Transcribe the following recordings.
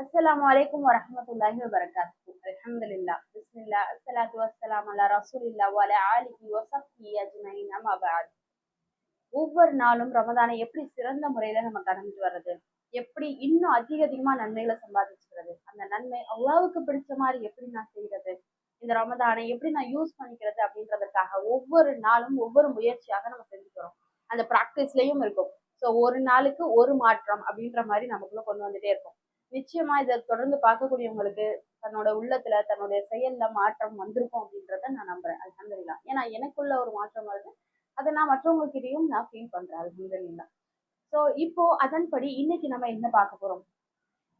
அஸ்லாம் வலைக்கம் வரமத்துல்லாஹி வபரகாத்துஹு அலமதுல்லா பிஸ்மில்லா அஸ்ஸலாத்து வசலாம் அல்லா ரசூலில்லாஹ் வ அலா ஆலிஹி வ ஸஹ்பிஹி அஜ்மஈன் ஒவ்வொரு நாளும் ரமதானை எப்படி சிறந்த முறையில நம்ம கடந்துட்டு வர்றது? எப்படி இன்னும் அதிக அதிகமா நன்மைகளை சம்பாதிச்சுக்கிறது? அந்த நன்மை அவ்வளவுக்கு பிடிச்ச மாதிரி எப்படி நான் செய்யறது இந்த ரமதானை எப்படி நான் யூஸ் பண்ணிக்கிறது அப்படின்றதுக்காக ஒவ்வொரு நாளும் ஒவ்வொரு முயற்சியாக நம்ம செஞ்சுக்கிறோம் அந்த ப்ராக்டிஸ்லயும் இருக்கும். ஸோ ஒரு நாளுக்கு ஒரு மாற்றம் அப்படின்ற மாதிரி நமக்குள்ள கொண்டு வந்துட்டே இருக்கும். நிச்சயமா இதை தொடர்ந்து பார்க்கக்கூடியவங்களுக்கு தன்னோட உள்ளத்துல தன்னுடைய செயல்ல மாற்றம் வந்திருக்கும் அப்படின்றத நான் நம்புறேன். அல்ஹம்துலில்லா. ஏன்னா எனக்குள்ள ஒரு மாற்றம் வருது. அதை நான் மற்றவங்ககிட்டயும் நான் ஃபீல் பண்றேன். அல்ஹம்துலில்லா. ஸோ இப்போ அதன்படி இன்னைக்கு நம்ம என்ன பார்க்க போறோம்?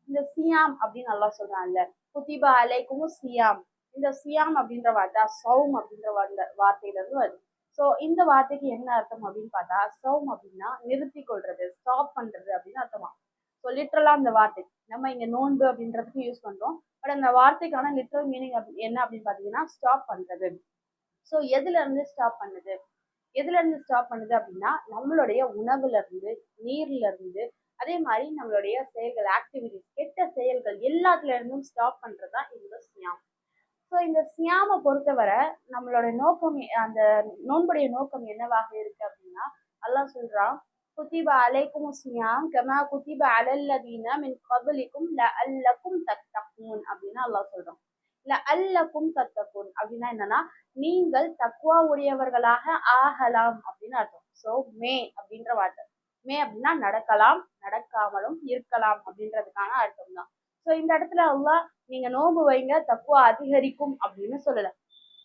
இந்த சியாம் அப்படின்னு நல்லா சொல்றான்ல குத்திபா அலைக்கும் சியாம். இந்த சியாம் அப்படின்ற வார்த்தை சௌம் அப்படின்ற வார்த்தை வார்த்தையில இருந்து வருது. ஸோ இந்த வார்த்தைக்கு என்ன அர்த்தம் அப்படின்னு பார்த்தா சௌம் அப்படின்னா நிறுத்தி கொள்றது ஸ்டாப் பண்றது அப்படின்னு அர்த்தமா? ஸோ லிட்ரலாக அந்த வார்த்தை. நம்ம இங்கே நோன்பு அப்படின்றதுக்கு யூஸ் பண்ணுறோம் பட் அந்த வார்த்தைக்கான லிட்ரல் மீனிங் என்ன அப்படின்னு பார்த்தீங்கன்னா ஸ்டாப் பண்ணுறது ஸோ எதுலேருந்து ஸ்டாப் பண்ணுது? எதுலேருந்து ஸ்டாப் பண்ணுது அப்படின்னா நம்மளுடைய உணவுலேருந்து நீர்லேருந்து அதே மாதிரி நம்மளுடைய செயல்கள் ஆக்டிவிட்டிஸ் கெட்ட செயல்கள் எல்லாத்துல இருந்தும் ஸ்டாப் பண்றதுதான் இந்த சியாம் ஸோ இந்த சியாமை பொறுத்தவரை நம்மளோட நோக்கம் அந்த நோன்புடைய நோக்கம் என்னவாக இருக்கு அப்படின்னா அல்லாஹ் சொல்கிறான் குத்திப அலைக்கும் சியாம் கமா குத்திப அலல்லதீன மின் கபலிக்கும் லஅல்லக்கும் தத்தகூன் அப்படின்னு அல்லாஹ் சொல்றான் லஅல்லக்கும் தத்தகூன் அப்படின்னா என்னன்னா நீங்கள் தக்குவா உடையவர்களாக ஆகலாம் அப்படின்னு அர்த்தம். ஸோ மே அப்படின்ற வார்த்தை. மே அப்படின்னா நடக்கலாம் நடக்காமலும் இருக்கலாம் அப்படின்றதுக்கான அர்த்தம் தான். ஸோ இந்த இடத்துல அல்லாஹ் நீங்க நோன்பு வைங்க தக்குவா அதிகரிக்கும் அப்படின்னு சொல்லல.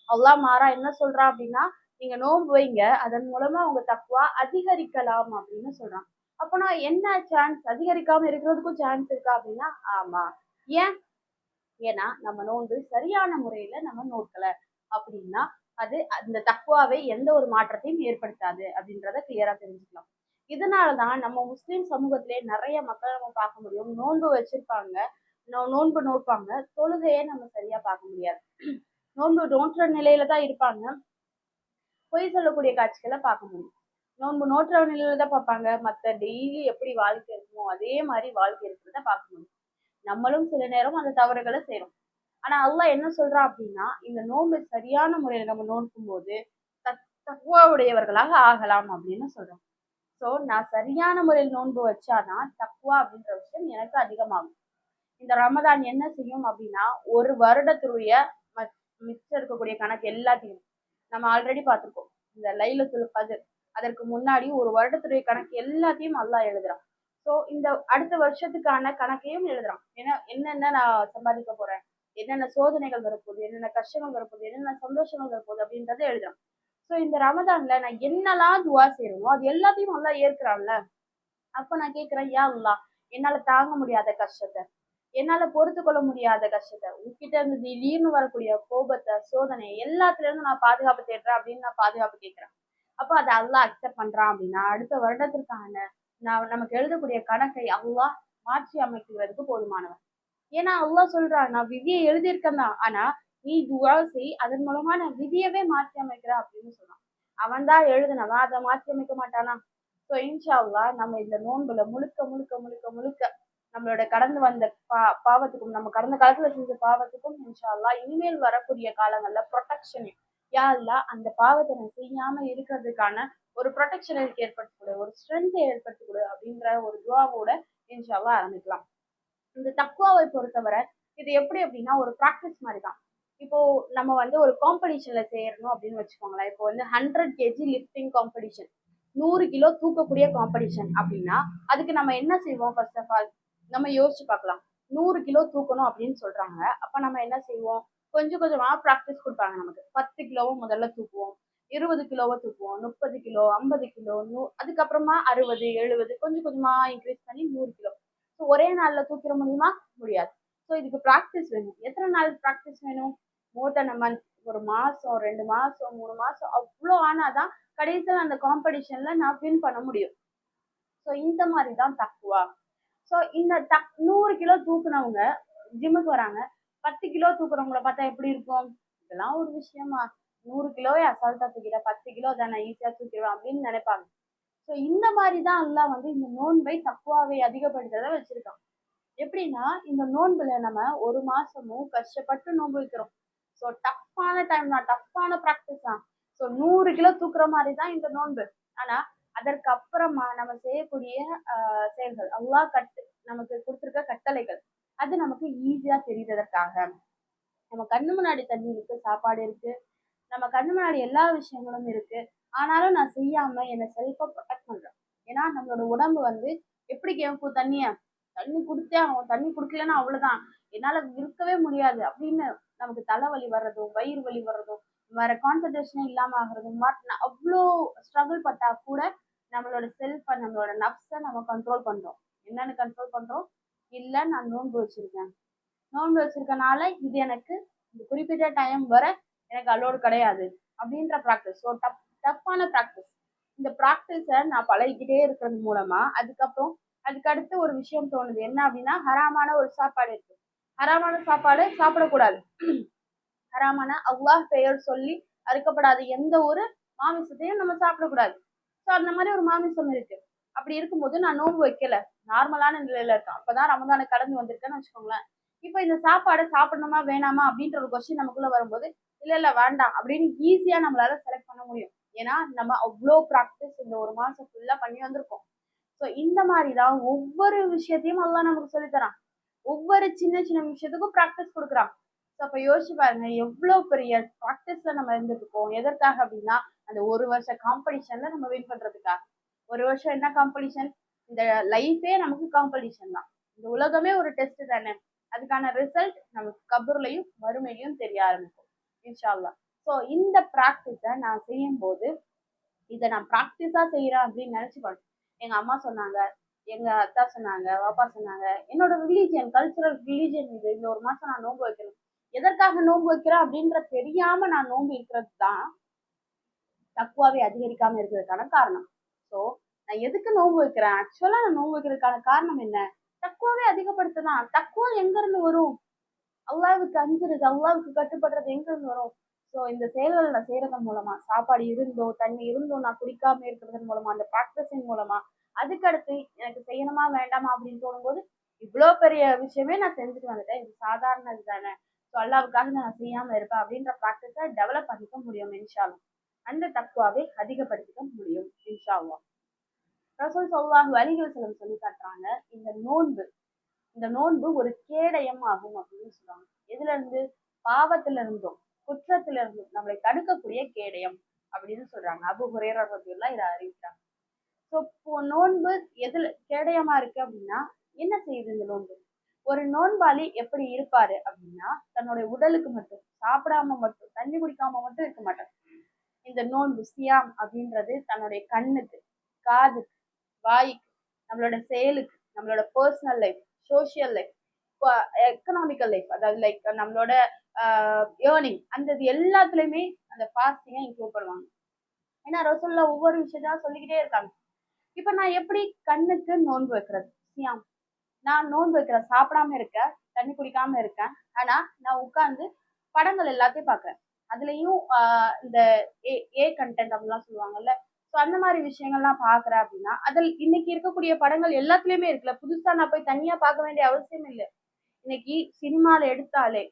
அல்லாஹ் மாறா என்ன சொல்றா அப்படின்னா நீங்க நோன்பு வைங்க அதன் மூலமா உங்க தக்குவா அதிகரிக்கலாம் அப்படின்னு சொல்றான் அப்போனா என்ன சான்ஸ் அதிகரிக்காம இருக்கிறதுக்கும் சான்ஸ் இருக்கா அப்படின்னா ஆமா. ஏன்? ஏன்னா நம்ம நோன்பு சரியான முறையில நம்ம நோக்கல. அப்படின்னா அது அந்த தக்குவாவை எந்த ஒரு மாற்றத்தையும் ஏற்படுத்தாது அப்படின்றத கிளியரா தெரிஞ்சுக்கலாம். இதனாலதான் நம்ம முஸ்லீம் சமூகத்திலே நிறைய மக்கள் நம்ம பார்க்க முடியும். நோன்பு வச்சிருப்பாங்க. நோன்பு நோட்பாங்க. தொழுகையே நம்ம சரியா பார்க்க முடியாது. நோன்பு நோற்ற நிலையில தான் இருப்பாங்க. பொய் சொல்லக்கூடிய காட்சிகளை பார்க்க முடியும். நோன்பு நோற்ற நிலையில தான் பார்ப்பாங்க. மற்ற டெய்லி எப்படி வாழ்க்கை இருக்குமோ அதே மாதிரி வாழ்க்கை இருக்கிறத பார்க்க முடியும். நம்மளும் சில நேரம் அந்த தவறுகளை செய்யறோம் ஆனா அல்லாஹ் என்ன சொல்றான் அப்படின்னா இந்த நோன்பு சரியான முறையில நம்ம நோக்கும் போது தக்குவாவுடையவர்களாக ஆகலாம் அப்படின்னு சொல்றோம் ஸோ நான் சரியான முறையில் நோன்பு வச்சானா தக்குவா அப்படின்ற விஷயம் எனக்கு அதிகமாகும். இந்த ரமதான் என்ன செய்யும் அப்படின்னா ஒரு வருடத்துடைய மிச்சம் இருக்கக்கூடிய கணக்கு எல்லாத்தையும் நம்ம ஆல்ரெடி பார்த்துருக்கோம். இந்த லைலத்துல் கதிர். அதற்கு முன்னாடி ஒரு வருடத்துடைய கணக்கு எல்லாத்தையும் நல்லா எழுதுறான். ஸோ இந்த அடுத்த வருஷத்துக்கான கணக்கையும் எழுதுறான். ஏன்னா என்னென்ன நான் சம்பாதிக்க போறேன்? என்னென்ன சோதனைகள் வரப்போகுது? என்னென்ன கஷ்டங்கள் வரப்போகுது? என்னென்ன சந்தோஷங்கள் வரப்போகுது? அப்படின்றத எழுதுறான். ஸோ இந்த ரமதான்ல நான் என்னெல்லாம் துவா செய்யணுமோ அது எல்லாத்தையும் நல்லா ஏற்கிறான்ல? அப்போ நான் கேட்குறேன் ஏன் அல்லா என்னால தாங்க முடியாத கஷ்டத்தை. என்னால பொறுத்து கொள்ள முடியாத கஷ்டத்தை. உன்கிட்ட இருந்து திடீர்னு வரக்கூடிய கோபத்தை சோதனை எல்லாத்துல இருந்து நான் பாதுகாப்பு தேடுறேன் அப்படின்னு நான் பாதுகாப்பு கேட்கிறேன். அப்போ அதை அல்லா அக்செப்ட் பண்றான் அப்படின்னா அடுத்த வருடத்திற்கான நான் நமக்கு எழுதக்கூடிய கணக்கை அல்லா மாற்றி அமைக்கிறதுக்கு போதுமானவன் ஏன்னா அல்லா சொல்றான் நான் விதியை எழுதியிருக்கேன் தான். ஆனா நீ துவா செய் அதன் மூலமா நான் விதியவே மாற்றி அமைக்கிறேன் அப்படின்னு சொன்னான் அவன் தான் எழுதினவன் அதை மாற்றி அமைக்க மாட்டானா? ஸோ இன்ஷா அல்லா நம்ம இந்த நோன்புல முழுக்க முழுக்க முழுக்க முழுக்க நம்மளோட கடந்து வந்த பா பாவத்துக்கும் நம்ம கடந்த காலத்துல செஞ்ச பாவத்துக்கும் இன்ஷால்லா இனிமேல் வரக்கூடிய காலங்கள்ல ப்ரொடெக்ஷன் யா அந்த பாவத்தை நான் செய்யாம இருக்கிறதுக்கான ஒரு ப்ரொடெக்ஷன் எனக்கு ஏற்படுத்தி கொடு ஒரு ஸ்ட்ரென்த்தை ஏற்படுத்தி கொடு அப்படின்ற ஒரு துவாவோட இன்ஷால்லா ஆரம்பிக்கலாம். இந்த தக்குவாவை பொறுத்தவரை இது எப்படி அப்படின்னா ஒரு ப்ராக்டிஸ் மாதிரி தான் இப்போ நம்ம வந்து ஒரு காம்படிஷன்ல சேரணும் அப்படின்னு வச்சுக்கோங்களேன். இப்போ வந்து ஹண்ட்ரட் கேஜி லிஃப்டிங் காம்படிஷன் நூறு கிலோ தூக்கக்கூடிய காம்படிஷன் அப்படின்னா அதுக்கு நம்ம என்ன செய்வோம் ஃபர்ஸ்ட் ஆஃப் ஆல் நம்ம யோசிச்சு பார்க்கலாம் நூறு கிலோ தூக்கணும் அப்படின்னு சொல்றாங்க. அப்ப நம்ம என்ன செய்வோம்? கொஞ்சம் கொஞ்சமா ப்ராக்டிஸ் கொடுப்பாங்க நமக்கு. பத்து கிலோவும் முதல்ல தூக்குவோம். இருபது கிலோவை தூக்குவோம். முப்பது கிலோ ஐம்பது கிலோ நூ அதுக்கப்புறமா அறுபது எழுபது கொஞ்சம் கொஞ்சமா இன்க்ரீஸ் பண்ணி நூறு கிலோ. ஸோ ஒரே நாள்ல தூக்கிட முடியுமா? முடியாது. ஸோ இதுக்கு ப்ராக்டிஸ் வேணும். எத்தனை நாள் ப்ராக்டிஸ் வேணும்? மோர் தென் மந்த் ஒரு மாசம் ரெண்டு மாசம் மூணு மாசம் அவ்வளோ ஆனாதான் கடைசியில் அந்த காம்படிஷன்ல நான் வின் பண்ண முடியும். ஸோ இந்த மாதிரி தான் தக்குவா ஸோ இந்த டக் நூறு கிலோ தூக்குனவங்க ஜிம்முக்கு வராங்க. பத்து கிலோ தூக்குறவங்கள பார்த்தா எப்படி இருக்கும்? இதெல்லாம் ஒரு விஷயமா. நூறு கிலோவே அசால்ட்டா தூக்கிட பத்து கிலோ தானே ஈஸியா தூக்கிடுவேன் அப்படின்னு நினைப்பாங்க. ஸோ இந்த மாதிரி தான் எல்லாம் வந்து இந்த நோன்பை தக்குவாவை அதிகப்படுத்துறத வச்சிருக்கான். எப்படின்னா இந்த நோன்புல நம்ம ஒரு மாசமும் கஷ்டப்பட்டு நோன்பு வைக்கிறோம். ஸோ டஃப்பான டைம் தான் டஃப்பான ப்ராக்டிஸ் தான். ஸோ நூறு கிலோ தூக்குற மாதிரி தான் இந்த நோன்பு. ஆனா அதற்கு அப்புறமா நம்ம செய்யக்கூடிய செயல்கள். அல்லாஹ் கட்டு நமக்கு கொடுத்துருக்க கட்டளைகள். அது நமக்கு ஈஸியா தெரியுறதற்காக நம்ம கண்ணு முன்னாடி தண்ணி இருக்கு சாப்பாடு இருக்கு. நம்ம கண்ணு முன்னாடி எல்லா விஷயங்களும் இருக்கு. ஆனாலும் நான் செய்யாம என்னை செல்ஃபா ப்ரொடெக்ட் பண்றேன். ஏன்னா நம்மளோட உடம்பு வந்து எப்படி கேட்கும் தண்ணிய? தண்ணி கொடுத்தே ஆகும் தண்ணி குடிக்கலன்னா அவ்வளவுதான். என்னால இருக்கவே முடியாது அப்படின்னு நமக்கு தலைவலி வர்றதும் வயிறு வலி வர்றதும் வேற கான்சன்ட்ரேஷனே இல்லாம ஆகுறதும் அவ்வளோ ஸ்ட்ரகிள் பட்டா கூட நம்மளோட செல்ஃபை நம்மளோட நப்ஸை நம்ம கண்ட்ரோல் பண்ணுறோம் என்னென்னு கண்ட்ரோல் பண்ணுறோம் இல்லை நான் நோன்பு வச்சுருக்கேன். நோன்பு வச்சிருக்கனால இது எனக்கு இந்த குறிப்பிட்ட டைம் வரை எனக்கு அலோடு கிடையாது அப்படின்ற ப்ராக்டிஸ் ஸோ டப் டஃப்பான ப்ராக்டிஸ் இந்த ப்ராக்டிஸை நான் பழகிக்கிட்டே இருக்கிறது மூலமாக அதுக்கப்புறம் அதுக்கடுத்து ஒரு விஷயம் தோணுது. என்ன அப்படின்னா ஹராமான ஒரு சாப்பாடு இருக்கு. ஹராமான சாப்பாடு சாப்பிடக்கூடாது. ஹராமான அல்லாஹ் பெயர் சொல்லி அறுக்கப்படாத எந்த ஒரு மாமிசத்தையும் நம்ம சாப்பிடக்கூடாது. ஸோ அந்த மாதிரி ஒரு மாமிசம் இருக்கு அப்படி இருக்கும்போது நான் நோன்பு வைக்கல. நார்மலான நிலையில இருக்கேன். அப்பதான் ரமதானை கடந்து வந்திருக்கேன்னு வச்சுக்கோங்களேன். இப்போ இந்த சாப்பாடை சாப்பிடணுமா வேணாமா அப்படின்ற ஒரு கொஸ்டின் நமக்குள்ள வரும்போது இல்ல இல்ல வேண்டாம் அப்படின்னு ஈஸியா நம்மளால செலக்ட் பண்ண முடியும். ஏன்னா நம்ம அவ்வளோ ப்ராக்டிஸ் இந்த ஒரு மாசம் ஃபுல்லா பண்ணி வந்திருக்கோம். ஸோ இந்த மாதிரி தான் ஒவ்வொரு விஷயத்தையும் அல்லாஹ் நமக்கு சொல்லித் தரான் ஒவ்வொரு சின்ன சின்ன விஷயத்துக்கும் ப்ராக்டிஸ் கொடுக்குறான். ஸோ அப்போ யோசிச்சு பாருங்க எவ்வளோ பெரிய ப்ராக்டிஸ்ல நம்ம இருந்துட்டு இருக்கோம். எதற்காக அப்படின்னா அந்த ஒரு வருஷ காம்படிஷன்ல நம்ம வின் பண்றதுக்காக. ஒரு வருஷம் என்ன காம்படிஷன் இந்த லைஃபே நமக்கு காம்படிஷன் தான். இந்த உலகமே ஒரு டெஸ்ட் தானே. அதுக்கான ரிசல்ட் நமக்கு கபூர்லையும் மறுமையிலையும் தெரிய ஆரம்பிக்கும். இன்ஷால்லா ஸோ இந்த ப்ராக்டிஸை நான் செய்யும் போது இதை நான் ப்ராக்டிஸா செய்யறேன் அப்படின்னு நினைச்சுக்கணும் எங்க அம்மா சொன்னாங்க எங்க அத்தா சொன்னாங்க பாப்பா சொன்னாங்க என்னோட ரிலீஜியன் கல்ச்சுரல் ரிலீஜியன் இது. இந்த ஒரு மாசம் நான் நோன்பு வைக்கணும். எதற்காக நோன்பு வைக்கிறேன் அப்படின்ற தெரியாம நான் நோன்பு இருக்கிறது தான் தக்குவாவே அதிகரிக்காம இருக்கிறதுக்கான காரணம். ஸோ நான் எதுக்கு நோன்பு வைக்கிறேன்? ஆக்சுவலா நான் நோன்பு வைக்கிறதுக்கான காரணம் என்ன? தக்குவாவே அதிகப்படுத்தலாம் தக்குவா எங்க இருந்து வரும்? அல்லாவுக்கு அஞ்சுறது அல்லாவுக்கு கட்டுப்படுறது எங்க இருந்து வரும்? ஸோ இந்த செயல்கள் நான் செய்யறதன் மூலமா சாப்பாடு இருந்தோ தண்ணி இருந்தோ நான் குடிக்காம இருக்கிறதன் மூலமா அந்த ப்ராக்டிஸின் மூலமா அதுக்கடுத்து எனக்கு செய்யணுமா வேண்டாமா அப்படின்னு தோணும்போது இவ்வளோ பெரிய விஷயமே நான் செஞ்சுட்டு வந்துட்டேன். இது சாதாரண இதுதானே ஸோ அல்லாவுக்காக நான் செய்யாம இருப்பேன் அப்படின்ற ப்ராக்டிஸை டெவலப் பண்ணிக்க முடியும் இன்ஷாலும் அந்த தக்குவாவை அதிகப்படுத்திக்க முடியும் இன்ஷாவா ரசூல் சொல்லாஹு அலிஹி சொல்லி காட்டுறாங்க இந்த நோன்பு இந்த நோன்பு ஒரு கேடயம் ஆகும் அப்படின்னு சொல்றாங்க. எதுல இருந்து பாவத்துல இருந்தும் குற்றத்துல இருந்தும் நம்மளை தடுக்கக்கூடிய கேடயம் அப்படின்னு சொல்றாங்க. அபு ஹுரேரா பத்தியெல்லாம் இதை அறிவிக்கிறாங்க. ஸோ இப்போ நோன்பு எதுல கேடயமா இருக்கு அப்படின்னா என்ன செய்யுது இந்த நோன்பு? ஒரு நோன்பாளி எப்படி இருப்பாரு அப்படின்னா தன்னுடைய உடலுக்கு மட்டும் சாப்பிடாம மட்டும் தண்ணி குடிக்காம மட்டும் இருக்க மாட்டார். இந்த நோன்பு சியாம் அப்படின்றது தன்னுடைய கண்ணுக்கு காதுக்கு வாய்க்கு நம்மளோட செயலுக்கு நம்மளோட personal life social life economical life அதாவது லைக் நம்மளோட ஏர்னிங் அந்த இது எல்லாத்துலேயுமே அந்த ஃபாஸ்டிங்கை இன்க்ளூட் பண்ணுவாங்க. ஏன்னா ரசோல்லா ஒவ்வொரு விஷயத்தான் சொல்லிக்கிட்டே இருக்காங்க. இப்போ நான் எப்படி கண்ணுக்கு நோன்பு வைக்கிறது? சியாம் நான் நோன்பு வைக்கிறேன் சாப்பிடாம இருக்கேன் தண்ணி குடிக்காம இருக்கேன். ஆனால் நான் உட்காந்து படங்கள் எல்லாத்தையும் பார்க்குறேன். அதுலயும் ஆஹ் இந்த ஏ ஏ கண்டென்ட் அப்படிலாம் சொல்லுவாங்கல்ல. ஸோ அந்த மாதிரி விஷயங்கள்லாம் பார்க்குறேன் அப்படின்னா அதில் இன்னைக்கு இருக்கக்கூடிய படங்கள் எல்லாத்துலயுமே இருக்குல்ல. புதுசா நான் போய் தனியா பார்க்க வேண்டிய அவசியம் இல்லை. இன்னைக்கு சினிமால எடுத்தாலே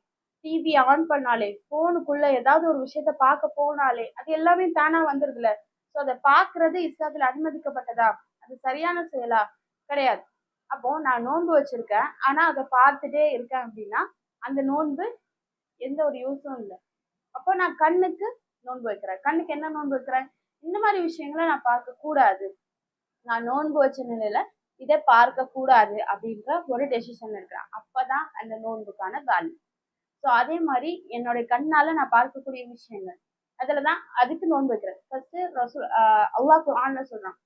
டிவி ஆன் பண்ணாலே போனுக்குள்ள ஏதாவது ஒரு விஷயத்த பார்க்க போனாலே அது எல்லாமே தானா வந்துருதுல ஸோ அதை பார்க்கிறது இஸ்லாத்துல அனுமதிக்கப்பட்டதா? அது சரியான செயலா? கிடையாது. அப்போ நான் நோன்பு வச்சிருக்கேன். ஆனா அதை பார்த்துட்டே இருக்கேன் அப்படின்னா அந்த நோன்பு எந்த ஒரு யூஸும் இல்லை. அப்போ நான் கண்ணுக்கு நோன்பு வைக்கிறேன். கண்ணுக்கு என்ன நோன்பு வைக்கிறேன்? இந்த மாதிரி விஷயங்களை நான் பார்க்க கூடாது. நான் நோன்பு வச்ச நிலையில இதை பார்க்க கூடாது அப்படின்ற ஒரு டெசிஷன் இருக்கிறேன். அப்பதான் அந்த நோன்புக்கான வேல்யூ ஸோ அதே மாதிரி என்னுடைய கண்ணால நான் பார்க்கக்கூடிய விஷயங்கள். அதுலதான் அதுக்கு நோன்பு வைக்கிறேன். ஃபர்ஸ்ட் ரசூல் அல்லாஹ் குர்ஆன்ல சொல்றான்.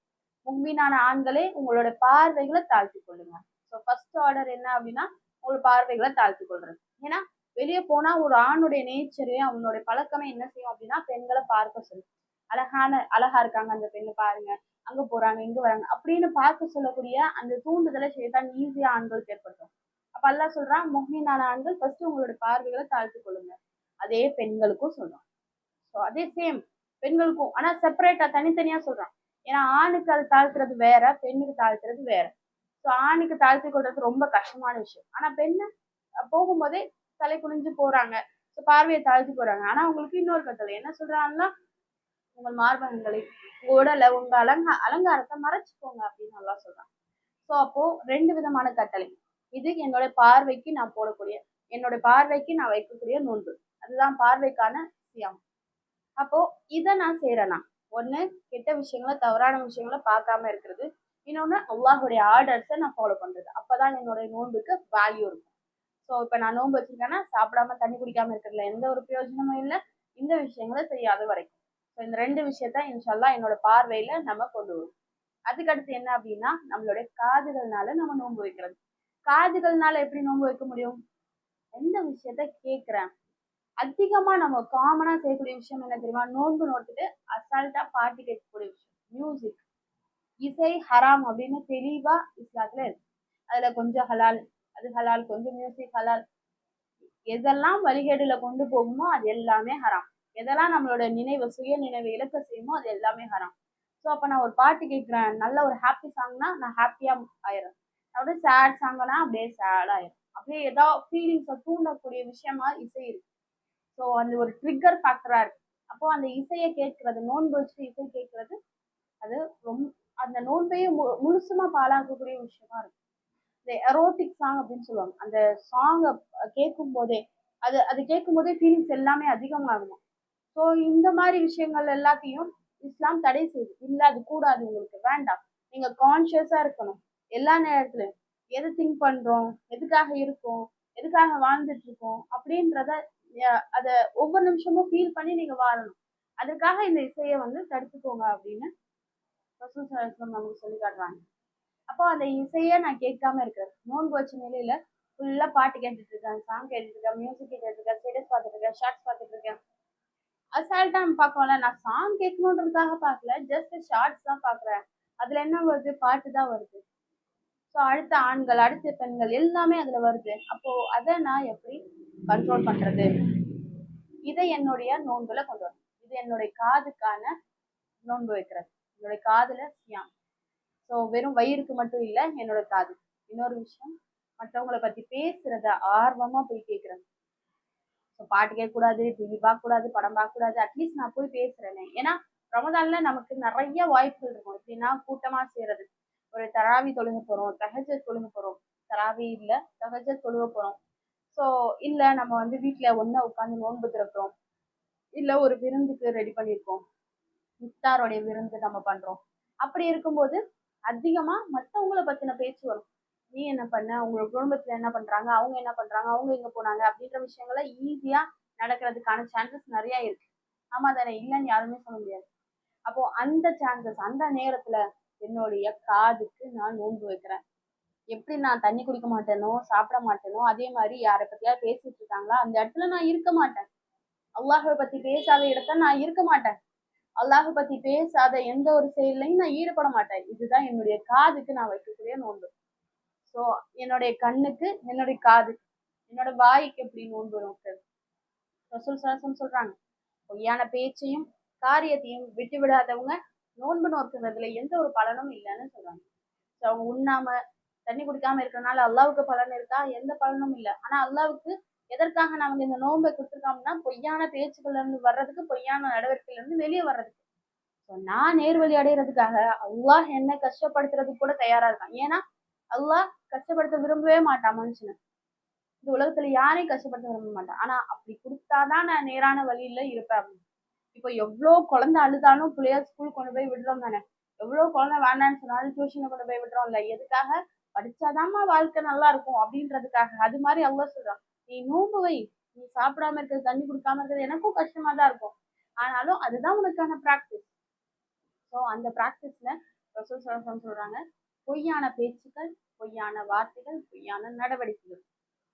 முக்மீனான ஆண்களே உங்களோட பார்வைகளை தாழ்த்தி கொள்ளுங்க ஸோ ஃபர்ஸ்ட் ஆர்டர் என்ன அப்படின்னா உங்களோட பார்வைகளை தாழ்த்தி கொள்றது. ஏன்னா வெளியே போனா ஒரு ஆணுடைய நேச்சரு அவனுடைய பழக்கமே என்ன செய்யும் அப்படின்னா பெண்களை பார்க்க சொல்லும். அழகான அழகா இருக்காங்க அந்த பெண்ணை பாருங்க. அங்க போறாங்க இங்க வராங்க அப்படின்னு பார்க்க சொல்லக்கூடிய அந்த தூண்டுதலை செய்தான் ஈஸியா ஆண்களுக்கு ஏற்படுத்தும். அப்ப அல்லா சொல்றான் முக்மீனான ஆண்கள் ஃபர்ஸ்ட் உங்களோட பார்வைகளை தாழ்த்து கொள்ளுங்க அதே பெண்களுக்கும் சொல்றான். ஸோ அதே சேம் பெண்களுக்கும் ஆனா செப்பரேட்டா தனித்தனியா சொல்றான். ஏன்னா ஆணுக்கு அது தாழ்த்துறது வேற பெண்ணுக்கு தாழ்த்துறது வேற. ஸோ ஆணுக்கு தாழ்த்தி கொள்றது ரொம்ப கஷ்டமான விஷயம். ஆனா பெண்ணு போகும்போதே தலை குனிஞ்சு போறாங்க. ஸோ பார்வையை தாழ்த்தி போறாங்க. ஆனா உங்களுக்கு இன்னொரு கட்டளை. என்ன சொல்றாங்கன்னா உங்கள் மார்பகங்களை உடலை உங்க அலங்கா அலங்காரத்தை மறைச்சுக்கோங்க அப்படின்னு நல்லா சொல்றாங்க. ஸோ அப்போ ரெண்டு விதமான கட்டளை. இது என்னோட பார்வைக்கு நான் போடக்கூடிய என்னோட பார்வைக்கு நான் வைக்கக்கூடிய நோன்பு. அதுதான் பார்வைக்கான விஷயம் அப்போ இதை நான் செய்யறேனா ஒண்ணு கெட்ட விஷயங்களை தவறான விஷயங்களை பார்க்காம இருக்கிறது. இன்னொன்னு அல்லாஹுடைய ஆர்டர்ஸை நான் ஃபாலோ பண்றது. அப்பதான் என்னோட நோன்புக்கு வேல்யூ இருக்கும். ஸோ இப்போ நான் நோன்பு வச்சிருக்கேன்னா சாப்பிடாம தண்ணி குடிக்காம இருக்கிறதுல எந்த ஒரு பிரயோஜனமும் இல்லை. இந்த விஷயங்களை செய்யாத வரைக்கும். ஸோ இந்த ரெண்டு விஷயத்த இன்ஷால்லா என்னோட பார்வையில நம்ம கொண்டு வரும். அதுக்கடுத்து என்ன அப்படின்னா நம்மளுடைய காதுகள்னால நம்ம நோன்பு வைக்கிறது. காதுகள்னால எப்படி நோன்பு வைக்க முடியும்? எந்த விஷயத்த கேட்குறேன்? அதிகமா நம்ம காமனா செய்யக்கூடிய விஷயம் என்ன தெரியுமா? நோன்பு நோட்டுட்டு அசால்ட்டா பாட்டு கேட்கக்கூடிய விஷயம். மியூசிக் இசை ஹராம் அப்படின்னு தெளிவா இஸ்லாத்துல இருக்கு. அதுல கொஞ்சம் ஹலால். அது ஹலால் கொஞ்சம் மியூசிக் ஹலால் எதெல்லாம் வழிகேடுல கொண்டு போகுமோ அது எல்லாமே ஹராம் எதெல்லாம் நம்மளோட நினைவு சுய நினைவை இழக்க செய்யுமோ அது எல்லாமே ஹராம் ஸோ அப்போ நான் ஒரு பாட்டு கேட்குறேன். நல்ல ஒரு ஹாப்பி சாங்னா நான் ஹாப்பியாக ஆயிரும். அப்படியே சேட் சாங்னா அப்படியே சேட் ஆயிரும். அப்படியே ஏதோ ஃபீலிங்ஸை தூண்டக்கூடிய விஷயமா இசை இருக்கு. ஸோ அந்த ஒரு ட்ரிக்கர் ஃபேக்டராக இருக்கு. அப்போ அந்த இசையை கேட்கறது நோன்பு வச்சு இசை கேட்கறது அது ரொம்ப அந்த நோன்பையே மு முழுசுமா பாழாக்கக்கூடிய விஷயமா இருக்கு. இந்த எரோட்டிக் சாங் அப்படின்னு சொல்லுவாங்க. அந்த சாங்கை கேட்கும் போதே அது அது கேட்கும் போதே ஃபீலிங்ஸ் எல்லாமே அதிகமாகுமா? ஸோ இந்த மாதிரி விஷயங்கள் எல்லாத்தையும் இஸ்லாம் தடை செய்யுது இல்லை அது கூடாது உங்களுக்கு வேண்டாம். நீங்கள் கான்ஷியஸாக இருக்கணும். எல்லா நேரத்துலையும் எது திங்க் பண்ணுறோம் எதுக்காக இருக்கோம்? எதுக்காக வாழ்ந்துட்டு இருக்கோம் அப்படின்றத அதை ஒவ்வொரு நிமிஷமும் ஃபீல் பண்ணி நீங்கள் வாழணும். அதுக்காக இந்த இசையை வந்து தடுத்துக்கோங்க அப்படின்னு ரசூல் நமக்கு சொல்லி காட்டுறாங்க. அப்போ அந்த இசையை நான் கேட்காம இருக்கிறேன். நோன்பு வச்ச நிலையில ஃபுல்லா பாட்டு கேட்டுட்டு இருக்கேன். சாங் கேட்டுட்டு இருக்கேன். மியூசிக் கேட்டுட்டு இருக்கேன். ஸ்டேட்டஸ் பார்த்துட்டு இருக்கேன். ஷார்ட்ஸ் பார்த்துட்டு இருக்கேன். அசால்ட்டா பார்க்கல நான் சாங் கேட்கணுன்றதுக்காக பார்க்கல. ஜஸ்ட் ஷார்ட்ஸ் தான் பார்க்குறேன். அதுல என்ன வருது? பாட்டு தான் வருது. ஸோ அடுத்த ஆண்கள் அடுத்த பெண்கள் எல்லாமே அதுல வருது. அப்போ அதை நான் எப்படி கண்ட்ரோல் பண்றது? இதை என்னுடைய நோன்புல கொண்டு வரணும். இது என்னுடைய காதுக்கான நோன்பு வைக்கிறது. என்னுடைய காதுல சியாம் ஸோ வெறும் வயிறுக்கு மட்டும் இல்லை என்னோட காது. இன்னொரு விஷயம் மற்றவங்களை பற்றி பேசுகிறத ஆர்வமாக போய் கேட்குறேன் ஸோ பாட்டு கேட்கக்கூடாது டிவி பார்க்கக்கூடாது படம் பார்க்கக்கூடாது அட்லீஸ்ட் நான் போய் பேசுகிறேனே ஏன்னா ரமதானில் நமக்கு நிறைய வாய்ப்புகள் இருக்கும். எப்படின்னா கூட்டமாக செய்கிறது ஒரு தராவி தொழுக போகிறோம் தகஜ தொழுக போகிறோம் தராவி இல்லை தகஜ தொழுக போகிறோம் ஸோ இல்லை நம்ம வந்து வீட்டில் ஒன்றா உட்காந்து நோன்பு திறக்கிறோம். இல்லை ஒரு விருந்துக்கு ரெடி பண்ணியிருக்கோம். முத்தாரோடைய விருந்து நம்ம பண்ணுறோம் அப்படி இருக்கும்போது அதிகமா மத்தவங்கள பத்தின பேச்சு வரும். நீ என்ன பண்ண? உங்களோட குடும்பத்துல என்ன பண்றாங்க? அவங்க என்ன பண்றாங்க? அவங்க எங்க போனாங்க? அப்படின்ற விஷயங்கள ஈஸியா நடக்கிறதுக்கான சான்சஸ் நிறைய இருக்கு. ஆமா தானே? இல்லைன்னு யாருமே சொல்ல முடியாது. அப்போ அந்த சான்சஸ் அந்த நேரத்துல என்னுடைய காதுக்கு நான் நோன்பு வைக்கிறேன். எப்படி நான் தண்ணி குடிக்க மாட்டேனோ சாப்பிட மாட்டேனோ அதே மாதிரி யாரை பத்தியா பேசிட்டு இருக்காங்களா? அந்த இடத்துல நான் இருக்க மாட்டேன். அல்லாஹை பத்தி பேசாத இடத்த நான் இருக்க மாட்டேன். அல்லாஹ் பத்தி பேசாத எந்த ஒரு செயல்லையும் நான் ஈடுபட மாட்டேன். இதுதான் என்னுடைய காதுக்கு நான் வைக்கக்கூடிய நோன்பு. ஸோ என்னுடைய கண்ணுக்கு என்னுடைய காது என்னோட வாய்க்கு எப்படி நோன்பு நோக்குறது ரசூல் சலாசம் சொல்றாங்க பொய்யான பேச்சையும் காரியத்தையும் விட்டு விடாதவங்க நோன்பு நோக்குறதுல எந்த ஒரு பலனும் இல்லைன்னு சொல்றாங்க. ஸோ அவங்க உண்ணாம தண்ணி குடிக்காம இருக்கிறனால அல்லாவுக்கு பலன் இருக்கா? எந்த பலனும் இல்லை. ஆனா அல்லாவுக்கு எதற்காக நமக்கு இந்த நோன்பை கொடுத்துருக்காங்கன்னா பொய்யான பேச்சுக்கள்ல இருந்து வர்றதுக்கு பொய்யான நடவடிக்கையில இருந்து வெளியே வர்றதுக்கு. ஸோ நான் நேர்வழி அடைகிறதுக்காக அல்லாஹ் என்ன கஷ்டப்படுத்துறதுக்கு கூட தயாரா இருக்கான். ஏன்னா அல்லாஹ் கஷ்டப்படுத்த விரும்பவே மாட்டான் மனுஷனை. இந்த உலகத்துல யாரையும் கஷ்டப்படுத்த விரும்ப மாட்டான். ஆனா அப்படி கொடுத்தாதான் நான் நேரான வழியில இருப்பேன் அப்படின்னு. இப்போ எவ்வளோ குழந்தை அழுதாலும் பிள்ளைய ஸ்கூல் கொண்டு போய் விடுறோம் தானே? எவ்வளோ குழந்தை வேண்டாம்னு சொன்னாலும் டியூஷனை கொண்டு போய் விடுறோம் இல்ல? எதுக்காக? படிச்சாதாம்மா வாழ்க்கை நல்லா இருக்கும் அப்படின்றதுக்காக. அது மாதிரி அல்லாஹ் சொல்றான். நீ நோம்பு வை. நீ சாப்பிடாம இருக்கிறது தண்ணி குடிக்காம இருக்கிறது எனக்கும் கஷ்டமா தான் இருக்கும். ஆனாலும் அதுதான் உனக்கான ப்ராக்டிஸ் ஸோ அந்த ப்ராக்டிஸ்ல ரசூல் சலாசம் சொல்றாங்க. பொய்யான பேச்சுக்கள் பொய்யான வார்த்தைகள் பொய்யான நடவடிக்கைகள்.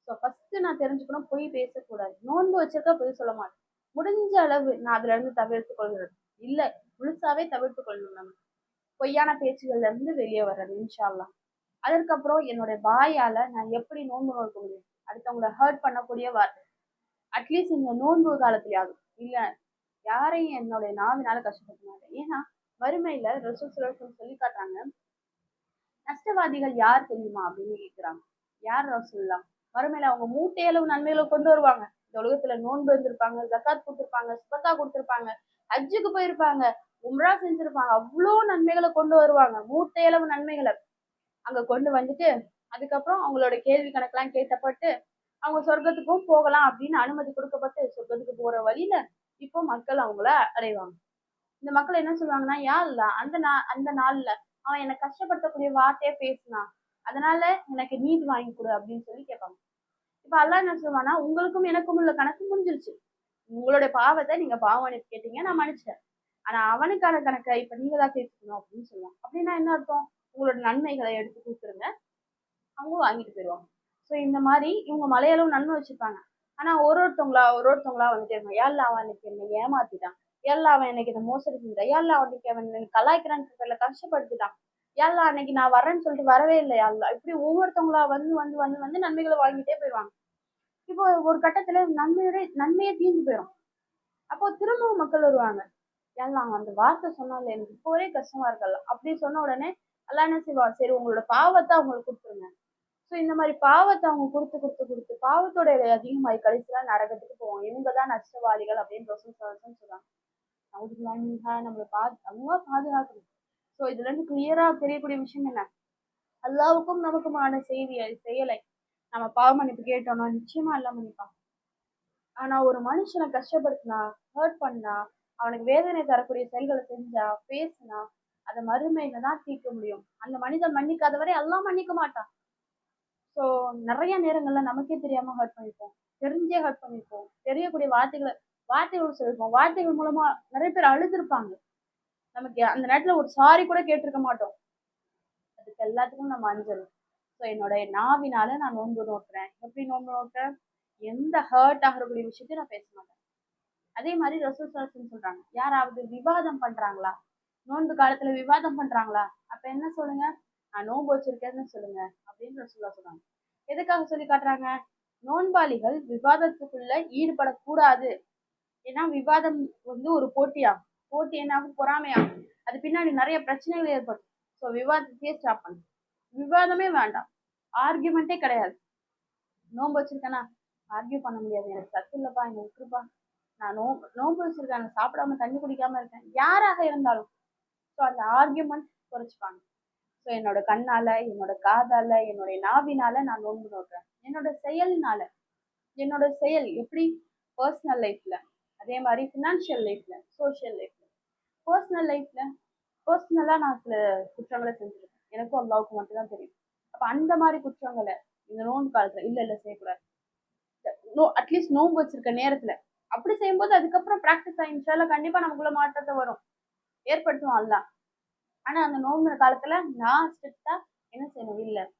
ஸோ ஃபர்ஸ்ட் நான் தெரிஞ்சுக்கணும் பொய் பேசக்கூடாது. நோன்பு வச்சிருக்க பொய் சொல்ல மாட்டேன். முடிஞ்ச அளவு நான் அதுல இருந்து தவிர்த்து கொள்கிறது. இல்லை முழுசாவே தவிர்த்து கொள்ளணும் நம்ம. பொய்யான பேச்சுகள்ல இருந்து வெளியே வர்றது இன்ஷால்லாம் அதற்கப்புறம் என்னுடைய வாயால நான் எப்படி நோன்பு நோக்க முடியும்? அடுத்தவங்கள ஹர்ட் பண்ணக்கூடிய வார்த்தை. அட்லீஸ்ட் இந்த நோன்பு காலத்துலயாகும் இல்ல யாரையும் என்னுடைய நாவினால கஷ்டப்பட மாட்டேன். ஏன்னா வறுமையில ரசூல் சுலோசம் சொல்லி காட்டுறாங்க. நஷ்டவாதிகள் யார் தெரியுமா அப்படின்னு கேட்குறாங்க யார் சொல்லலாம் வறுமையில அவங்க மூட்டையளவு நன்மைகளை கொண்டு வருவாங்க. இந்த உலகத்துல நோன்பு இருந்திருப்பாங்க ஜக்காத் கொடுத்துருப்பாங்க சுபத்தா கொடுத்துருப்பாங்க ஹஜ்ஜுக்கு போயிருப்பாங்க உம்ரா செஞ்சிருப்பாங்க. அவ்வளோ நன்மைகளை கொண்டு வருவாங்க. மூட்டையளவு நன்மைகளை. அங்க கொண்டு வந்துட்டு அதுக்கப்புறம் அவங்களோட கேள்வி கணக்கெல்லாம் கேட்டப்பட்டு அவங்க சொர்க்கத்துக்கும் போகலாம் அப்படின்னு அனுமதி கொடுக்கப்பட்டு சொர்க்கத்துக்கு போற வழியில இப்போ மக்கள் அவங்கள அடைவாங்க. இந்த மக்கள் என்ன சொல்லுவாங்கன்னா யா இல்ல அந்த நா அந்த நாள்ல அவன் என்னை கஷ்டப்படுத்தக்கூடிய வார்த்தையே பேசினான் அதனால எனக்கு நீதி வாங்கி கொடு அப்படின்னு சொல்லி கேட்பாங்க. இப்ப அல்லா என்ன சொல்லுவானா உங்களுக்கும் எனக்கும் உள்ள கணக்கு முடிஞ்சிருச்சு. உங்களுடைய பாவத்தை நீங்க பாவம் எனக்கு கேட்டீங்க நான் மன்னிச்சிட்டேன். ஆனா அவனுக்கான கணக்கை இப்ப நீங்க தான் கேட்கணும் அப்படின்னு சொல்லுவாங்க. அப்படின்னா என்ன அர்த்தம்? உங்களோட நன்மைகளை எடுத்து கொடுத்துருங்க. அவங்க வாங்கிட்டு போயிடுவாங்க ஸோ இந்த மாதிரி இவங்க மலையாளம் நன்மை வச்சிருப்பாங்க ஆனா ஒரு ஒருத்தவங்களா ஒரு ஒருத்தவங்களா வந்துட்டே இருப்பாங்க. ஏல்ல அவன் எனக்கு என்னை ஏமாத்திட்டான்? ஏல்ல அவன் எனக்கு இந்த மோசடி செஞ்சான் ஏல்ல அவனுக்கு அவன் எனக்கு கலாய்க்கிறான்னு கஷ்டப்படுத்திட்டான்? ஏல்ல அன்னைக்கு நான் வரேன்னு சொல்லிட்டு வரவே இல்லை? யாழ்லா இப்படி ஒவ்வொருத்தவங்களா வந்து வந்து வந்து வந்து நன்மைகளை வாங்கிட்டே போயிடுவாங்க இப்போ ஒரு கட்டத்துல நன்மையோட நன்மையே தீர்ந்து போயிடும் அப்போ திரும்பவும் மக்கள் வருவாங்க. ஏல்லாம் அந்த வார்த்தை சொன்னால எனக்கு இப்போ ஒரே கஷ்டமா இருக்கல அப்படி சொன்ன உடனே அல்லா என்ன செய்வா சரி உங்களோட பாவத்தை அவங்களுக்கு கொடுத்துருங்க. ஸோ இந்த மாதிரி பாவத்தை அவங்க கொடுத்து கொடுத்து கொடுத்து பாவத்தோட அதிகமாகி கடைசியில் நரகத்துக்கு போவோம் இவங்க தான் நஷ்டவாளிகள் அப்படின்னு ரசூல் சவசம் சொல்றாங்க. அவங்க நம்மளை பாது அவங்க பாதுகாக்கணும். ஸோ இதுல இருந்து கிளியரா தெரியக்கூடிய விஷயம் என்ன? அல்லாவுக்கும் நமக்குமான செய்தி செயலை நம்ம பாவ மன்னிப்பு கேட்டோம்னா நிச்சயமா எல்லாம் மன்னிப்பான். ஆனா ஒரு மனுஷனை கஷ்டப்படுத்தினா ஹர்ட் பண்ணா அவனுக்கு வேதனை தரக்கூடிய செயல்களை செஞ்சா பேசினா அதை மறுமையில தான் தீர்க்க முடியும். அந்த மனிதன் மன்னிக்காத வரை எல்லாம் மன்னிக்க மாட்டான். ஸோ நிறைய நேரங்களில் நமக்கே தெரியாம ஹர்ட் பண்ணிப்போம். தெரிஞ்சே ஹர்ட் பண்ணிப்போம். தெரியக்கூடிய வார்த்தைகளை வார்த்தைகள் சொல்லிருப்போம் வார்த்தைகள் மூலமா நிறைய பேர் அழுதுருப்பாங்க. நமக்கு அந்த நேரத்தில் ஒரு சாரி கூட கேட்டிருக்க மாட்டோம். அதுக்கு எல்லாத்துக்கும் நம்ம அஞ்சல் ஸோ என்னோட நாவினால நான் நோன்பு நோட்டுறேன். எப்படி நோன்பு நோட்டுறேன்? எந்த ஹர்ட் ஆகக்கூடிய விஷயத்தையும் நான் பேச மாட்டேன். அதே மாதிரி ரசூல் சொல்றாங்க. யாராவது விவாதம் பண்றாங்களா? நோன்பு காலத்துல விவாதம் பண்றாங்களா? அப்ப என்ன சொல்லுங்க? நான் நோன்பு வச்சிருக்கேன்னு சொல்லுங்க அப்படின்னு ரசூல்லா சொல்றாங்க. எதுக்காக சொல்லி காட்டுறாங்க? நோன்பாளிகள் விவாதத்துக்குள்ள ஈடுபடக்கூடாது. ஏன்னா விவாதம் வந்து ஒரு போட்டியா போட்டி என்னாகும்? பொறாமையாகும். அது பின்னாடி நிறைய பிரச்சனைகள் ஏற்படும். ஸோ விவாதத்தையே ஸ்டாப் பண்ணு விவாதமே வேண்டாம். ஆர்கியூமெண்ட்டே கிடையாது. நோன்பு வச்சிருக்கேனா ஆர்கியூ பண்ண முடியாது. எனக்கு சத்து இல்லைப்பா எனக்கு விட்டுருப்பா நான் நோ நோன்பு வச்சிருக்கேன். சாப்பிடாம தண்ணி குடிக்காம இருக்கேன். யாராக இருந்தாலும். ஸோ அந்த ஆர்கியூமெண்ட் குறைச்சிப்பாங்க. ஸோ என்னோட கண்ணால என்னோட காதால என்னுடைய நாவினால நான் நோன்பு நோடுறேன் என்னோட செயல்னால என்னோட செயல் எப்படி? பர்சனல் லைஃப்ல அதே மாதிரி ஃபினான்ஷியல் லைஃப்ல சோஷியல் லைஃப்ல பர்சனல் லைஃப்ல பர்சனலா நான் சில குற்றங்களை செஞ்சிருக்கேன். எனக்கும் அல்லாவுக்கு மட்டும்தான் தெரியும். அப்ப அந்த மாதிரி குற்றங்களை இந்த நோன்பு காலத்துல இல்ல இல்ல செய்யக்கூடாது. நோ அட்லீஸ்ட் நோன்பு வச்சிருக்க நேரத்துல. அப்படி செய்யும்போது அதுக்கப்புறம் ப்ராக்டிஸ் ஆயிடுச்சால கண்டிப்பா நமக்குள்ள மாற்றத்தை வரும். ஏற்படுத்தும் அல்ல ஆனா அந்த நோம்புற காலத்துல நான் ஸ்ட்ரிக்டா என்ன செய்யணும்? இல்ல.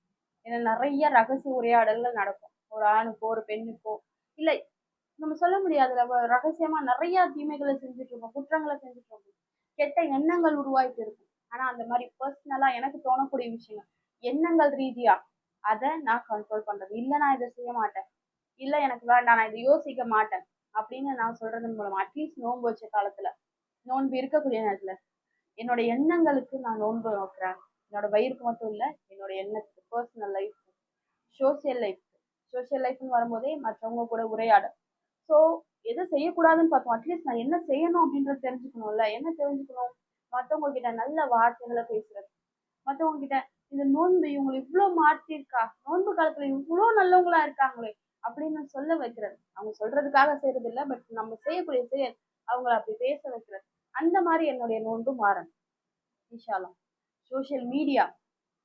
ஏன்னா நிறைய ரகசிய உரையாடல்கள் நடக்கும். ஒரு ஆணுக்கோ ஒரு பெண்ணுக்கோ. இல்லை நம்ம சொல்ல முடியாதுல ரகசியமா நிறைய தீமைகளை செஞ்சுட்டு இருக்கோம். குற்றங்களை செஞ்சுட்டு இருக்கோம். கெட்ட எண்ணங்கள் உருவாயிட்டு இருக்கும். ஆனா அந்த மாதிரி பர்சனலா எனக்கு தோணக்கூடிய விஷயங்கள் எண்ணங்கள் ரீதியா அதை நான் கண்ட்ரோல் பண்றது. இல்லை நான் இதை செய்ய மாட்டேன். இல்லை எனக்கு வேண்டாம். நான் இதை யோசிக்க மாட்டேன். அப்படின்னு நான் சொல்றதன் மூலம் அட்லீஸ்ட் நோன்பு வச்ச காலத்துல நோன்பு இருக்கக்கூடிய நேரத்துல என்னோட எண்ணங்களுக்கு நான் நோன்பு நோக்குறேன் என்னோட வயிறுக்கு மட்டும் இல்ல என்னோட எண்ணத்துக்கு personal life social life social லைஃப்னு வரும்போதே மற்றவங்க கூட உரையாட ஸோ எதை செய்யக்கூடாதுன்னு பார்த்தோம் அட்லீஸ்ட் நான் என்ன செய்யணும் அப்படின்றது தெரிஞ்சுக்கணும்ல. என்ன தெரிஞ்சுக்கணும்? மற்றவங்க கிட்ட நல்ல வார்த்தைகளை பேசுறது. மற்றவங்க கிட்ட இந்த நோன்பு இவங்களை இவ்வளவு மாற்றிருக்கா? நோன்பு காலத்துல இவ்வளவு நல்லவங்களா இருக்காங்களே அப்படின்னு சொல்ல வைக்கிறது. அவங்க சொல்றதுக்காக செய்யறது இல்லை பட் நம்ம செய்யக்கூடிய செயல் அவங்கள அப்படி பேச வைக்கிறது. அந்த மாதிரி என்னுடைய நோன்பு மாறணும். இன்ஷாலாம் social media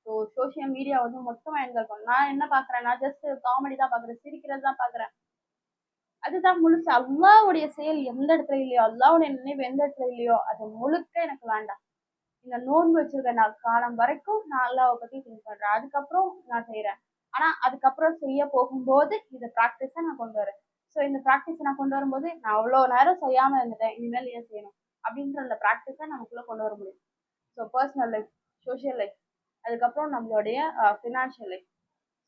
so social media வந்து மொத்தமாக எங்க நான் என்ன பார்க்குறேன்? நான் ஜஸ்ட் காமெடி தான் பார்க்குறேன். சிரிக்கிறது தான் பார்க்குறேன். அதுதான் முழுசு அல்லாவுடைய செயல் எந்த இடத்துல இல்லையோ அல்லாவுடைய நினைவு எந்த இடத்துல இல்லையோ அது முழுக்க எனக்கு வேண்டாம். இந்த நோன்பு வச்சிருக்க நான் காலம் வரைக்கும் நான் அல்லாவை பற்றி திங்க் பண்ணுறேன் அதுக்கப்புறம் நான் செய்கிறேன் ஆனால் அதுக்கப்புறம் செய்ய போகும்போது இந்த ப்ராக்டிஸை நான் கொண்டு வரேன். ஸோ இந்த ப்ராக்டிஸை நான் கொண்டு வரும்போது நான் அவ்வளோ நேரம் செய்யாமல் இருந்துட்டேன். இனிமேல் ஏன் செய்யணும்? அப்படின்ற அந்த ப்ராக்டிஸை நமக்குள்ளே கொண்டு வர முடியும். So personal life social life அதுக்கப்புறம் நம்மளுடைய ஃபினான்ஷியல் லைஃப்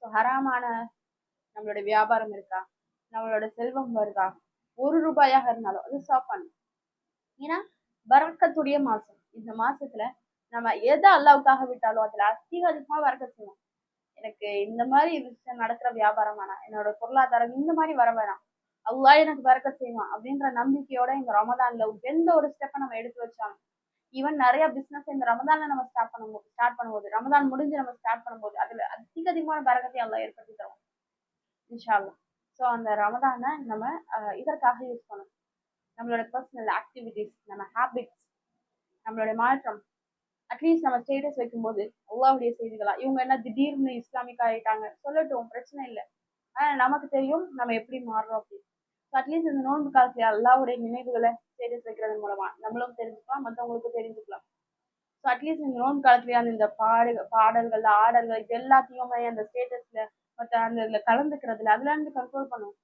ஸோ ஹராமான நம்மளுடைய வியாபாரம் இருக்கா? நம்மளோட செல்வம் வருதா? ஒரு ரூபாயாக இருந்தாலும் அது ஸ்டாப் பண்ணும் ஏன்னா வரக்கத்துடைய மாசம். இந்த மாசத்துல நம்ம எதை அல்லாவுக்காக விட்டாலும் அதுல அதிக அதிகமா வரக்க செய்வோம். எனக்கு இந்த மாதிரி விஷயம் நடக்கிற வியாபாரம் வேணாம். என்னோட பொருளாதாரம் இந்த மாதிரி வர வேணாம். அல்லா எனக்கு பறக்க செய்வான் அப்படின்ற நம்பிக்கையோட இந்த ரமதான்ல எந்த ஒரு ஸ்டெப்பை நம்ம எடுத்து வச்சாலும் ஈவன் நிறைய பிசினஸ் இந்த ரமதான்ல நம்ம ஸ்டார்ட் பண்ணும்போது ஸ்டார்ட் பண்ணும்போது ரமதான் முடிஞ்சு நம்ம ஸ்டார்ட் பண்ணும்போது அதுல அதிக அதிகமான பறக்கத்தை அல்லாஹ் ஏற்படுத்தி தரும். இன்ஷா ஸோ அந்த ரமதானை நம்ம இதற்காக யூஸ் பண்ணணும். நம்மளோட பர்சனல் ஆக்டிவிட்டிஸ் நம்ம ஹேபிட்ஸ் நம்மளுடைய மாற்றம். அட்லீஸ்ட் நம்ம ஸ்டேட்டஸ் வைக்கும்போது அல்லாவுடைய செய்திகளா இவங்க என்ன திடீர்னு இஸ்லாமிக் ஆகிட்டாங்க சொல்லட்டும் பிரச்சனை இல்லை. ஆனால் நமக்கு தெரியும் நம்ம எப்படி மாறுறோம் அப்படின்னு. அட்லீஸ்ட் இந்த நோன்பு காலத்துல அல்லாவுடைய நினைவுகளை ஸ்டேட்டஸ் வைக்கிறது மூலமா. நம்மளும் தெரிஞ்சுக்கலாம் மற்றவங்களுக்கும் தெரிஞ்சுக்கலாம். ஸோ அட்லீஸ்ட் இந்த நோன்பு காலத்துலயே அந்த இந்த பாடு பாடல்கள் ஆடல்கள் இது எல்லாத்தையுமே அந்த ஸ்டேட்டஸ்ல மற்ற அந்த இதுல கலந்துக்கிறதுல அதுல இருந்து கண்ட்ரோல் பண்ணும்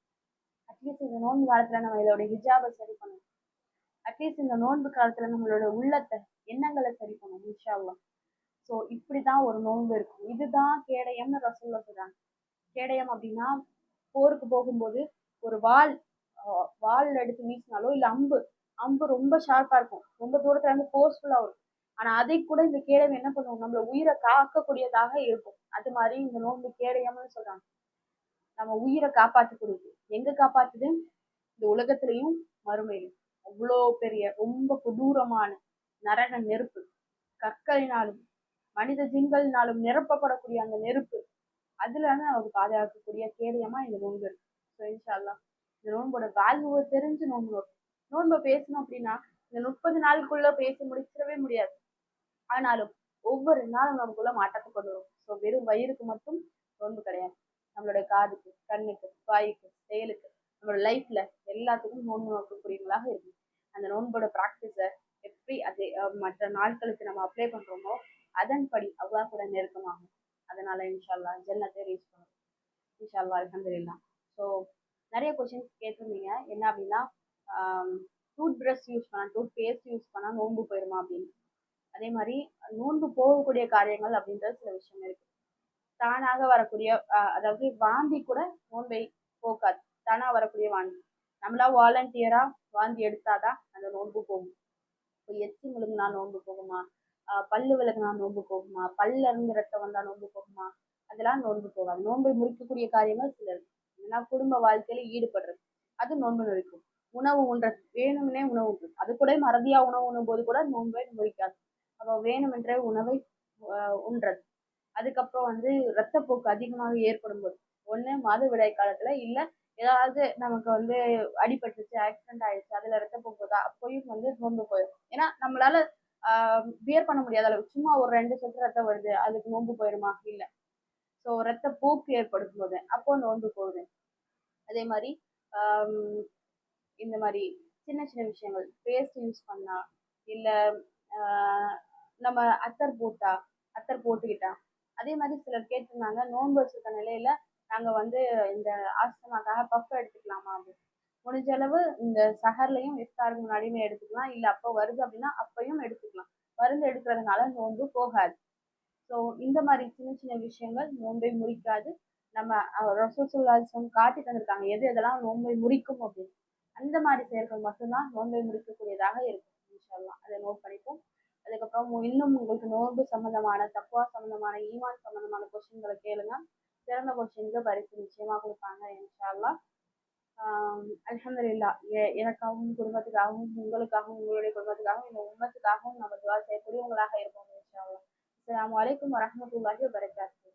அட்லீஸ்ட் இந்த நோன்பு காலத்துல நம்ம இதோட ஹிஜாபை சரி பண்ணணும். அட்லீஸ்ட் இந்த நோன்பு காலத்துல நம்மளோட உள்ளத்தை எண்ணங்களை சரி பண்ணும் இன்ஷா அல்லாஹ் ஸோ இப்படிதான் ஒரு நோன்பு இருக்கும். இதுதான் கேடயம்னு ரசூல்லா சொல்றாங்க. கேடயம் அப்படின்னா போருக்கு போகும்போது ஒரு வாள் வால் எடுத்து வீசினாலோ இல்ல அம்பு அம்பு ரொம்ப ஷார்ப்பாக இருக்கும். ரொம்ப தூரத்துல இருந்து ஃபோர்ஸ்ஃபுல்லாக வரும். ஆனா அதை கூட இந்த கேடயம் என்ன பண்ணுவோம் நம்மள உயிரை காக்கக்கூடியதாக இருக்கும். அது மாதிரி இந்த நோன்பு கேடயம்னு சொல்றாங்க. நம்ம உயிரை காப்பாற்றக்கூடியது. எங்க காப்பாத்துது இந்த உலகத்திலையும் மறுமையிலும். அவ்வளோ பெரிய ரொம்ப கொடூரமான நரக நெருப்பு. கற்களினாலும் மனித ஜின்களினாலும் நிரப்பப்படக்கூடிய அந்த நெருப்பு. அதுல இருந்து நமக்கு பாதுகாக்கக்கூடிய கேடயமா இந்த நோன்பு இருக்கு. ஸோ இன்ஷா அல்லாஹ் இந்த நோன்போட வேல்யூவை தெரிஞ்சு நோன்பு. நோக்கும் நோன்பை பேசணும் அப்படின்னா இந்த முப்பது நாளுக்குள்ள பேசி முடிச்சிடவே முடியாது. ஆனாலும் ஒவ்வொரு நாளும் நமக்குள்ள மாற்றத்தை கொண்டு வரும். ஸோ வெறும் வயிறுக்கு மட்டும் நோன்பு கிடையாது. நம்மளோட காதுக்கு கண்ணுக்கு வாய்க்கு செயலுக்கு நம்மளோட லைஃப்ல எல்லாத்துக்கும் நோன்பு நோக்கக்கூடியவங்களாக இருக்கும் அந்த நோன்போட ப்ராக்டிஸை எப்படி அது மற்ற நாட்களுக்கு நம்ம அப்ளை பண்றோமோ அதன்படி அவ்வளோ கூட நெருக்கமாகும். அதனால இன்ஷால்லா ஜன்னத்தை ரீச் பண்ணும் இன்ஷால்லா அல்ஹம்துலில்லாஹ். ஸோ நிறைய கொஷின்ஸ் கேட்டிருந்தீங்க. என்ன அப்படின்னா டூத் ப்ரஷ் யூஸ் பண்ணால் டூத் பேஸ்ட் யூஸ் பண்ணால் நோன்பு போயிருமா அப்படின்னு. அதே மாதிரி நோன்பு போகக்கூடிய காரியங்கள் அப்படின்றது சில விஷயம் இருக்கு. தானாக வரக்கூடிய அதாவது வாந்தி கூட நோன்பை போக்காது. தானாக வரக்கூடிய வாந்தி. நம்மளா வாலண்டியராக வாந்தி எடுத்தாதான் அந்த நோன்பு போகும். இப்போ எச்சி முழுங்கினா நோன்பு போகுமா? பல்லு விலகுனா நோன்பு போகுமா? பல்ல இருந்து ரத்தம் வந்தா நோன்பு போகுமா? அதெல்லாம் நோன்பு போகாது. நோன்பை முறிக்கக்கூடிய காரியங்கள் சில இருக்கு இல்லைன்னா குடும்ப வாழ்க்கையில ஈடுபடுறது. அது நோன்பு நொறிக்கும் உணவு உண்றது வேணும்னே உணவு உண்றது. அது கூட மறதியா உணவு உண்ணும் போது கூட நோன்பை முறிக்காது அப்போ வேணுமென்றே உணவை உண்றது. அதுக்கப்புறம் வந்து ரத்தப்போக்கு அதிகமாக ஏற்படும் போது ஒண்ணு மாதவிடாய் காலத்துல இல்லை ஏதாவது நமக்கு வந்து அடிபட்டுருச்சு ஆக்சிடென்ட் ஆயிடுச்சு அதுல ரத்தப்போக்கு தான். அப்பயும் வந்து நோன்பு போயிடும் ஏன்னா நம்மளால பியர் பண்ண முடியாத அளவு சும்மா ஒரு ரெண்டு சொட்டு ரத்தம் வருது அதுக்கு நோன்பு போயிடுமா இல்லை. ஸோ ரத்த போக்கு ஏற்படும் போது அப்போ நோன்பு போகுது. அதே மாதிரி இந்த மாதிரி சின்ன சின்ன விஷயங்கள் பேஸ்ட் யூஸ் பண்ணா இல்லை நம்ம அத்தர் போட்டா அத்தர் போட்டுக்கிட்டா அதே மாதிரி சிலர் கேட்டிருந்தாங்க நோன்பு வச்சிருக்க நிலையில நாங்கள் வந்து இந்த ஆஸ்தமாக்காக பஃப் எடுத்துக்கலாமா அப்படின்னு. முடிஞ்ச அளவு இந்த சஹர்லையும் இஃப்தாருக்கு முன்னாடியுமே எடுத்துக்கலாம் இல்லை அப்போ வருது அப்படின்னா அப்பையும் எடுத்துக்கலாம். மருந்து எடுக்கிறதுனால நோன்பு போகாது. ஸோ இந்த மாதிரி சின்ன சின்ன விஷயங்கள் நோன்பை முறிக்காது. நம்ம ரசூசுல்லாசம் காட்டி தந்திருக்காங்க. எது எதெல்லாம் நோன்பை முறிக்கும் அப்படின்னு. அந்த மாதிரி செயல்கள் மட்டும்தான் நோன்பை முறிக்கக்கூடியதாக இருக்கும் இன்ஷால்லாம் அதை நோட் பண்ணிப்போம். அதுக்கப்புறம் இன்னும் உங்களுக்கு நோன்பு சம்பந்தமான தக்குவா சம்பந்தமான ஈமான் சம்பந்தமான கொஸ்டின்களை கேளுங்க. சிறந்த கொஸ்டினுக்கு பரிசு நிச்சயமாக கொடுப்பாங்க இன்ஷால்லா ஆஹ் அல்ஹம்துலில்லா. எனக்காகவும் குடும்பத்துக்காகவும் உங்களுக்காகவும் உங்களுடைய குடும்பத்துக்காகவும் இந்த உண்மத்துக்காகவும் நம்ம துவா செய்யக்கூடியவங்களாக இருப்போம் இன்ஷால்லா அஸ்ஸலாமு வலைக்கம் வரஹ்மத்துல்லாஹி வபரகாத்துஹு